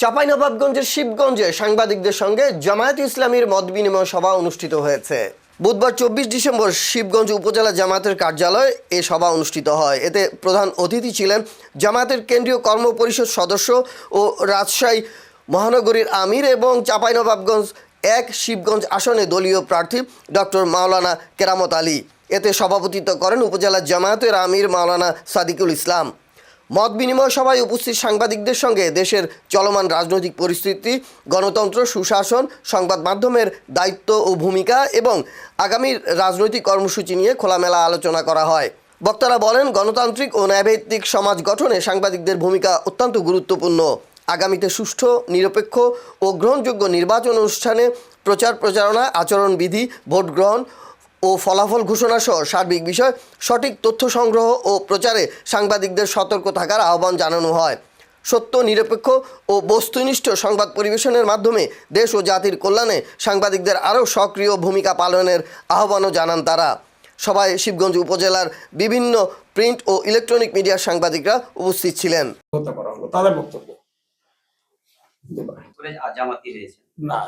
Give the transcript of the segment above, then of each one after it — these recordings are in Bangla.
চাঁপাইনবাবগঞ্জের শিবগঞ্জে সাংবাদিকদের সঙ্গে জামায়াত ইসলামীর মত বিনিময় সভা অনুষ্ঠিত হয়েছে। বুধবার চব্বিশ ডিসেম্বর শিবগঞ্জ উপজেলা জামায়াতের কার্যালয়ে এ সভা অনুষ্ঠিত হয়। এতে প্রধান অতিথি ছিলেন জামায়াতের কেন্দ্রীয় কর্মপরিষদ সদস্য ও রাজশাহী মহানগরীর আমির এবং চাঁপাইনবাবগঞ্জ এক শিবগঞ্জ আসনে দলীয় প্রার্থী ডক্টর মাওলানা কেরামত আলী। এতে সভাপতিত্ব করেন উপজেলা জামায়াতের আমির মাওলানা সাদিকুল ইসলাম। মত বিনিময় সভায় উপস্থিত সাংবাদিকদের সঙ্গে দেশের চলমান রাজনৈতিক পরিস্থিতি, গণতন্ত্র, সুশাসন, সংবাদ মাধ্যমের দায়িত্ব ও ভূমিকা এবং আগামী রাজনৈতিক কর্মসূচি নিয়ে খোলামেলা আলোচনা করা হয়। বক্তারা বলেন, গণতান্ত্রিক ও ন্যায়ভিত্তিক সমাজ গঠনে সাংবাদিকদের ভূমিকা অত্যন্ত গুরুত্বপূর্ণ। আগামীতে সুষ্ঠু, নিরপেক্ষ ও গ্রহণযোগ্য নির্বাচন অনুষ্ঠানে প্রচার প্রচারণা আচরণবিধি ভোট গ্রহণ ও ফলাফল ঘোষণা সহ সার্বিক বিষয় সঠিক তথ্য সংগ্রহ ও প্রচারে সাংবাদিকদের সতর্ক থাকার আহ্বান জানানো হয়। সত্য নিরপেক্ষ ও বস্তুনিষ্ঠ সংবাদ পরিবেশনের মাধ্যমে দেশ ও জাতির কল্যাণে সাংবাদিকদের আরও সক্রিয় ভূমিকা পালনের আহ্বানও জানান তারা। সভায় শিবগঞ্জ উপজেলার বিভিন্ন প্রিন্ট ও ইলেকট্রনিক মিডিয়ার সাংবাদিকরা উপস্থিত ছিলেন। তাদের বক্তব্য। না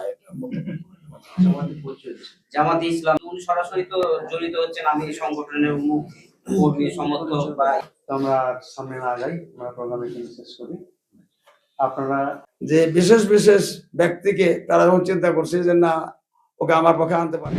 জামাতি ইসলাম সরাসরি তো জড়িত হচ্ছেন আমি এই সংগঠনের মুখ কর্মী সমর্থক বা আমরা সামনে না যাই, আমরা শেষ করি। আপনারা যে বিশেষ বিশেষ ব্যক্তিকে তারা যখন চিন্তা করছে যে না ওকে আমার পক্ষে আনতে পারে